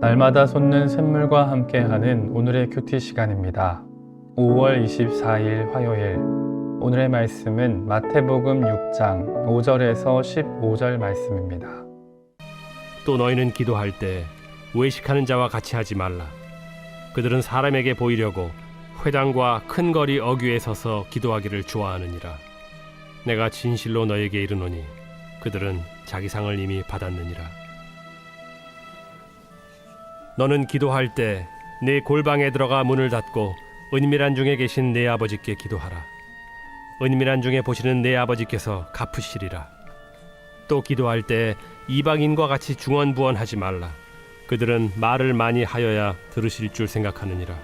날마다 솟는 샘물과 함께하는 오늘의 큐티 시간입니다. 5월 24일 화요일 오늘의 말씀은 마태복음 6장 5절에서 15절 말씀입니다. 또 너희는 기도할 때 외식하는 자와 같이 하지 말라. 그들은 사람에게 보이려고 회당과 큰 거리 어귀에 서서 기도하기를 좋아하느니라. 내가 진실로 너에게 이르노니 그들은 자기 상을 이미 받았느니라. 너는 기도할 때 내 골방에 들어가 문을 닫고 은밀한 중에 계신 내 아버지께 기도하라. 은밀한 중에 보시는 내 아버지께서 갚으시리라. 또 기도할 때 이방인과 같이 중언부언하지 말라. 그들은 말을 많이 하여야 들으실 줄 생각하느니라.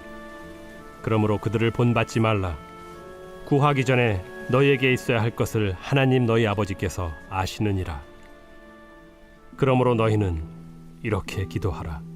그러므로 그들을 본받지 말라. 구하기 전에 너희에게 있어야 할 것을 하나님 너희 아버지께서 아시느니라. 그러므로 너희는 이렇게 기도하라.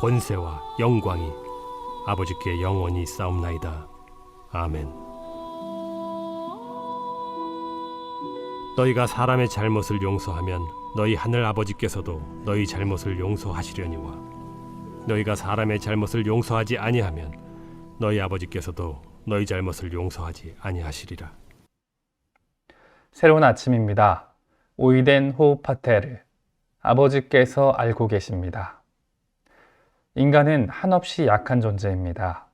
권세와 영광이 아버지께 영원히 싸움나이다. 아멘. 너희가 사람의 잘못을 용서하면 너희 하늘 아버지께서도 너희 잘못을 용서하시려니와 너희가 사람의 잘못을 용서하지 아니하면 너희 아버지께서도 너희 잘못을 용서하지 아니하시리라. 새로운 아침입니다. 오이덴 호파테르 아버지께서 알고 계십니다. 인간은 한없이 약한 존재입니다.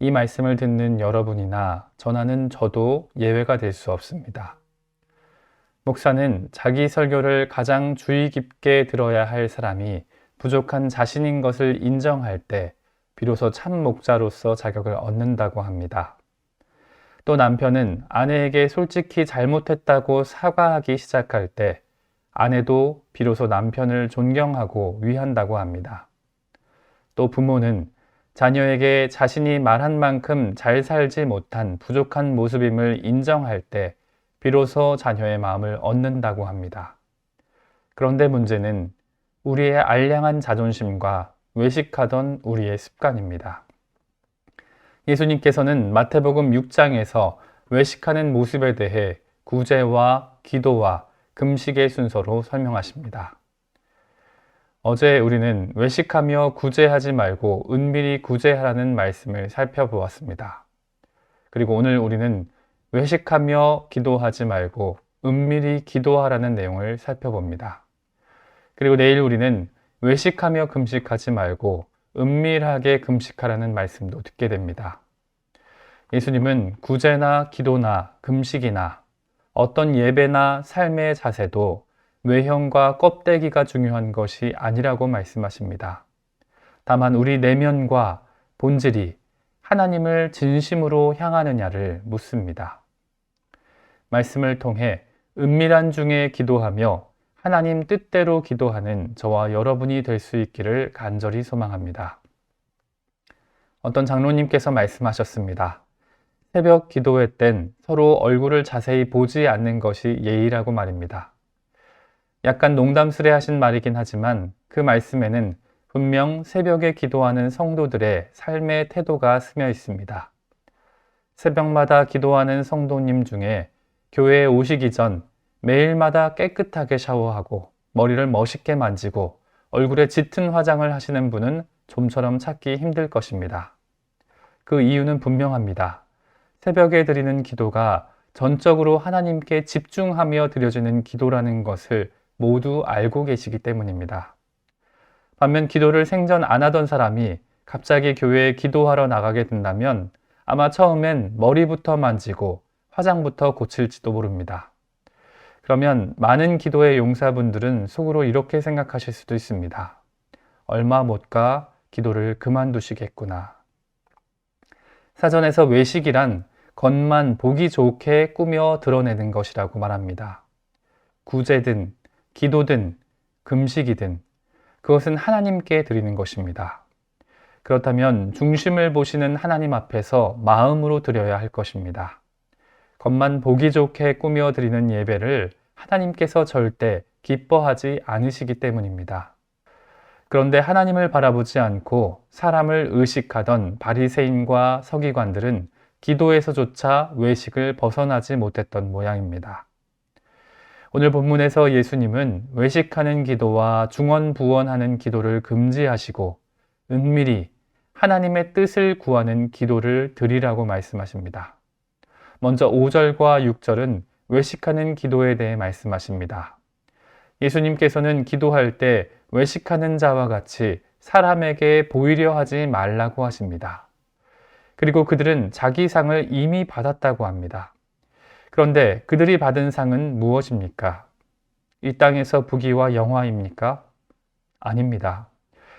이 말씀을 듣는 여러분이나 전하는 저도 예외가 될 수 없습니다. 목사는 자기 설교를 가장 주의 깊게 들어야 할 사람이 부족한 자신인 것을 인정할 때 비로소 참 목자로서 자격을 얻는다고 합니다. 또 남편은 아내에게 솔직히 잘못했다고 사과하기 시작할 때 아내도 비로소 남편을 존경하고 위한다고 합니다. 또 부모는 자녀에게 자신이 말한 만큼 잘 살지 못한 부족한 모습임을 인정할 때 비로소 자녀의 마음을 얻는다고 합니다. 그런데 문제는 우리의 알량한 자존심과 외식하던 우리의 습관입니다. 예수님께서는 마태복음 6장에서 외식하는 모습에 대해 구제와 기도와 금식의 순서로 설명하십니다. 어제 우리는 외식하며 구제하지 말고 은밀히 구제하라는 말씀을 살펴보았습니다. 그리고 오늘 우리는 외식하며 기도하지 말고 은밀히 기도하라는 내용을 살펴봅니다. 그리고 내일 우리는 외식하며 금식하지 말고 은밀하게 금식하라는 말씀도 듣게 됩니다. 예수님은 구제나 기도나 금식이나 어떤 예배나 삶의 자세도 외형과 껍데기가 중요한 것이 아니라고 말씀하십니다. 다만 우리 내면과 본질이 하나님을 진심으로 향하느냐를 묻습니다. 말씀을 통해 은밀한 중에 기도하며 하나님 뜻대로 기도하는 저와 여러분이 될 수 있기를 간절히 소망합니다. 어떤 장로님께서 말씀하셨습니다. 새벽 기도회 땐 서로 얼굴을 자세히 보지 않는 것이 예의라고 말입니다. 약간 농담스레 하신 말이긴 하지만 그 말씀에는 분명 새벽에 기도하는 성도들의 삶의 태도가 스며 있습니다. 새벽마다 기도하는 성도님 중에 교회에 오시기 전 매일마다 깨끗하게 샤워하고 머리를 멋있게 만지고 얼굴에 짙은 화장을 하시는 분은 좀처럼 찾기 힘들 것입니다. 그 이유는 분명합니다. 새벽에 드리는 기도가 전적으로 하나님께 집중하며 드려지는 기도라는 것을 모두 알고 계시기 때문입니다. 반면 기도를 생전 안 하던 사람이 갑자기 교회에 기도하러 나가게 된다면 아마 처음엔 머리부터 만지고 화장부터 고칠지도 모릅니다. 그러면 많은 기도의 용사분들은 속으로 이렇게 생각하실 수도 있습니다. 얼마 못 가 기도를 그만두시겠구나. 사전에서 외식이란 겉만 보기 좋게 꾸며 드러내는 것이라고 말합니다. 구제든 기도든 금식이든 그것은 하나님께 드리는 것입니다. 그렇다면 중심을 보시는 하나님 앞에서 마음으로 드려야 할 것입니다. 겉만 보기 좋게 꾸며 드리는 예배를 하나님께서 절대 기뻐하지 않으시기 때문입니다. 그런데 하나님을 바라보지 않고 사람을 의식하던 바리새인과 서기관들은 기도에서조차 외식을 벗어나지 못했던 모양입니다. 오늘 본문에서 예수님은 외식하는 기도와 중언부언하는 기도를 금지하시고 은밀히 하나님의 뜻을 구하는 기도를 드리라고 말씀하십니다. 먼저 5절과 6절은 외식하는 기도에 대해 말씀하십니다. 예수님께서는 기도할 때 외식하는 자와 같이 사람에게 보이려 하지 말라고 하십니다. 그리고 그들은 자기 상을 이미 받았다고 합니다. 그런데 그들이 받은 상은 무엇입니까? 이 땅에서 부귀와 영화입니까? 아닙니다.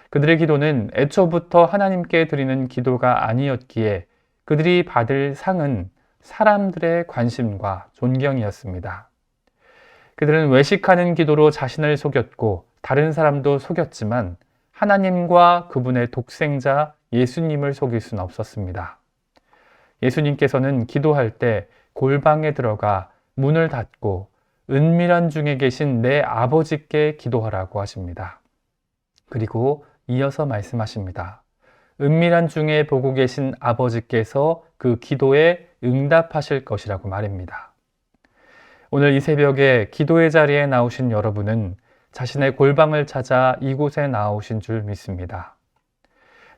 그들의 기도는 애초부터 하나님께 드리는 기도가 아니었기에 그들이 받을 상은 사람들의 관심과 존경이었습니다. 그들은 외식하는 기도로 자신을 속였고 다른 사람도 속였지만 하나님과 그분의 독생자 예수님을 속일 수는 없었습니다. 예수님께서는 기도할 때 골방에 들어가 문을 닫고 은밀한 중에 계신 내 아버지께 기도하라고 하십니다. 그리고 이어서 말씀하십니다. 은밀한 중에 보고 계신 아버지께서 그 기도에 응답하실 것이라고 말입니다. 오늘 이 새벽에 기도의 자리에 나오신 여러분은 자신의 골방을 찾아 이곳에 나오신 줄 믿습니다.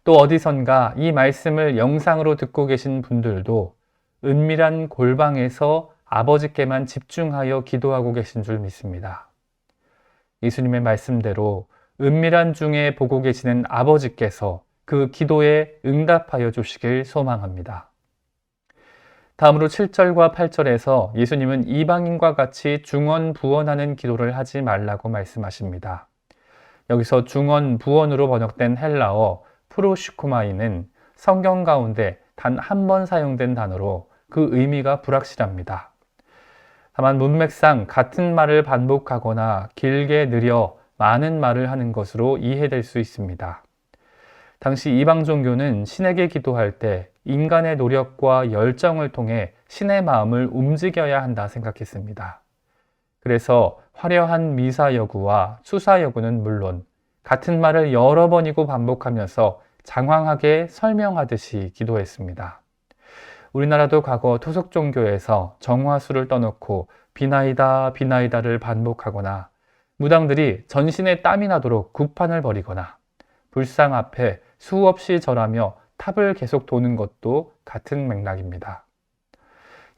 또 어디선가 이 말씀을 영상으로 듣고 계신 분들도 은밀한 골방에서 아버지께만 집중하여 기도하고 계신 줄 믿습니다. 예수님의 말씀대로 은밀한 중에 보고 계시는 아버지께서 그 기도에 응답하여 주시길 소망합니다. 다음으로 7절과 8절에서 예수님은 이방인과 같이 중언 부언하는 기도를 하지 말라고 말씀하십니다. 여기서 중언 부언으로 번역된 헬라어 프로슈쿠마이는 성경 가운데 단 한 번 사용된 단어로 그 의미가 불확실합니다. 다만 문맥상 같은 말을 반복하거나 길게 느려 많은 말을 하는 것으로 이해될 수 있습니다. 당시 이방 종교는 신에게 기도할 때 인간의 노력과 열정을 통해 신의 마음을 움직여야 한다 생각했습니다. 그래서 화려한 미사 여구와 수사 여구는 물론 같은 말을 여러 번이고 반복하면서 장황하게 설명하듯이 기도했습니다. 우리나라도 과거 토속 종교에서 정화수를 떠놓고 비나이다 비나이다를 반복하거나 무당들이 전신에 땀이 나도록 구판을 벌이거나 불상 앞에 수없이 절하며 탑을 계속 도는 것도 같은 맥락입니다.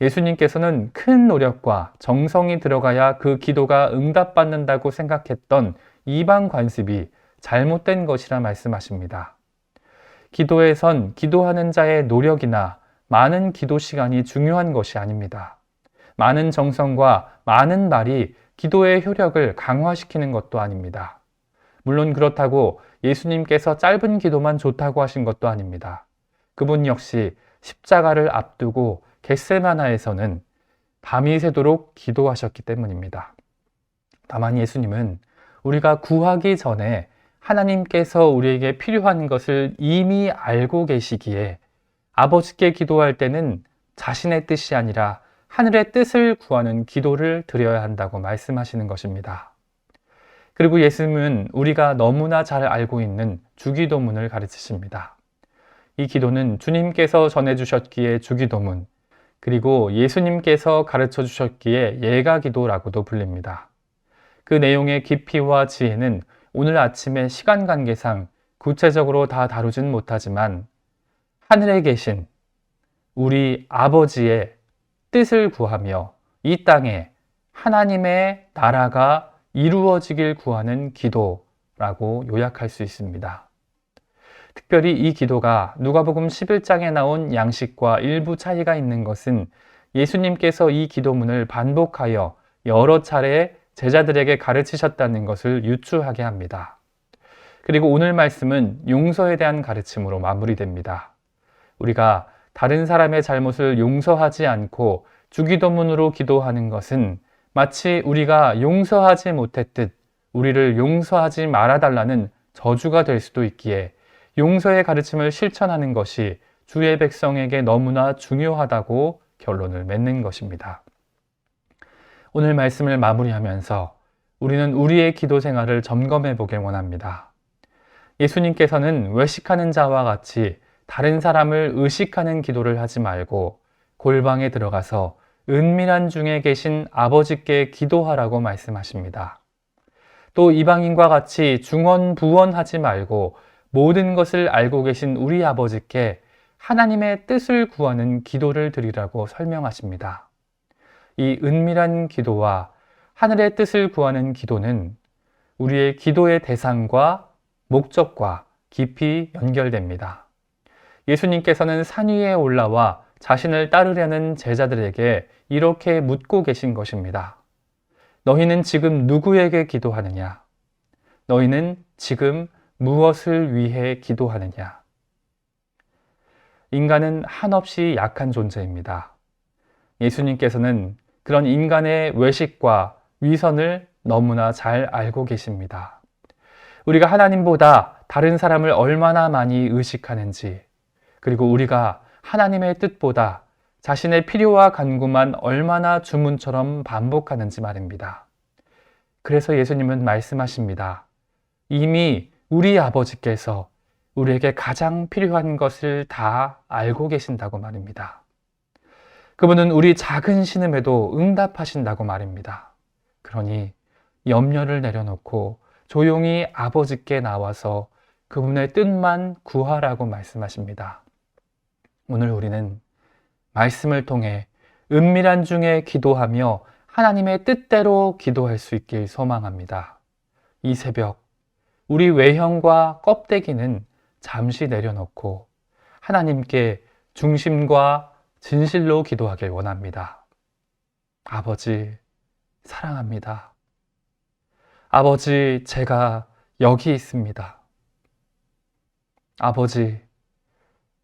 예수님께서는 큰 노력과 정성이 들어가야 그 기도가 응답받는다고 생각했던 이방 관습이 잘못된 것이라 말씀하십니다. 기도에선 기도하는 자의 노력이나 많은 기도 시간이 중요한 것이 아닙니다. 많은 정성과 많은 말이 기도의 효력을 강화시키는 것도 아닙니다. 물론 그렇다고 예수님께서 짧은 기도만 좋다고 하신 것도 아닙니다. 그분 역시 십자가를 앞두고 겟세마나에서는 밤이 새도록 기도하셨기 때문입니다. 다만 예수님은 우리가 구하기 전에 하나님께서 우리에게 필요한 것을 이미 알고 계시기에 아버지께 기도할 때는 자신의 뜻이 아니라 하늘의 뜻을 구하는 기도를 드려야 한다고 말씀하시는 것입니다. 그리고 예수님은 우리가 너무나 잘 알고 있는 주기도문을 가르치십니다. 이 기도는 주님께서 전해주셨기에 주기도문, 그리고 예수님께서 가르쳐 주셨기에 예가 기도라고도 불립니다. 그 내용의 깊이와 지혜는 오늘 아침의 시간 관계상 구체적으로 다 다루진 못하지만 하늘에 계신 우리 아버지의 뜻을 구하며 이 땅에 하나님의 나라가 이루어지길 구하는 기도라고 요약할 수 있습니다. 특별히 이 기도가 누가복음 11장에 나온 양식과 일부 차이가 있는 것은 예수님께서 이 기도문을 반복하여 여러 차례 제자들에게 가르치셨다는 것을 유추하게 합니다. 그리고 오늘 말씀은 용서에 대한 가르침으로 마무리됩니다. 우리가 다른 사람의 잘못을 용서하지 않고 주기도문으로 기도하는 것은 마치 우리가 용서하지 못했듯 우리를 용서하지 말아달라는 저주가 될 수도 있기에 용서의 가르침을 실천하는 것이 주의 백성에게 너무나 중요하다고 결론을 맺는 것입니다. 오늘 말씀을 마무리하면서 우리는 우리의 기도 생활을 점검해 보길 원합니다. 예수님께서는 외식하는 자와 같이 다른 사람을 의식하는 기도를 하지 말고 골방에 들어가서 은밀한 중에 계신 아버지께 기도하라고 말씀하십니다. 또 이방인과 같이 중언부언하지 말고 모든 것을 알고 계신 우리 아버지께 하나님의 뜻을 구하는 기도를 드리라고 설명하십니다. 이 은밀한 기도와 하늘의 뜻을 구하는 기도는 우리의 기도의 대상과 목적과 깊이 연결됩니다. 예수님께서는 산 위에 올라와 자신을 따르려는 제자들에게 이렇게 묻고 계신 것입니다. 너희는 지금 누구에게 기도하느냐? 너희는 지금 무엇을 위해 기도하느냐? 인간은 한없이 약한 존재입니다. 예수님께서는 그런 인간의 외식과 위선을 너무나 잘 알고 계십니다. 우리가 하나님보다 다른 사람을 얼마나 많이 의식하는지, 그리고 우리가 하나님의 뜻보다 자신의 필요와 간구만 얼마나 주문처럼 반복하는지 말입니다. 그래서 예수님은 말씀하십니다. 이미 우리 아버지께서 우리에게 가장 필요한 것을 다 알고 계신다고 말입니다. 그분은 우리 작은 신음에도 응답하신다고 말입니다. 그러니 염려를 내려놓고 조용히 아버지께 나와서 그분의 뜻만 구하라고 말씀하십니다. 오늘 우리는 말씀을 통해 은밀한 중에 기도하며 하나님의 뜻대로 기도할 수 있길 소망합니다. 이 새벽, 우리 외형과 껍데기는 잠시 내려놓고 하나님께 중심과 진실로 기도하길 원합니다. 아버지, 사랑합니다. 아버지, 제가 여기 있습니다. 아버지,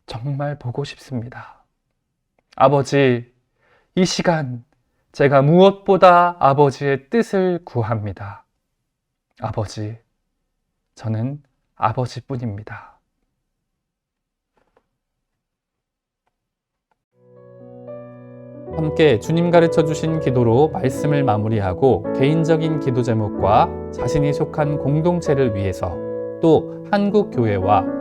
정말 보고 싶습니다. 아버지, 이 시간 제가 무엇보다 아버지의 뜻을 구합니다. 아버지, 저는 아버지뿐입니다. 함께 주님 가르쳐 주신 기도로 말씀을 마무리하고 개인적인 기도 제목과 자신이 속한 공동체를 위해서 또 한국 교회와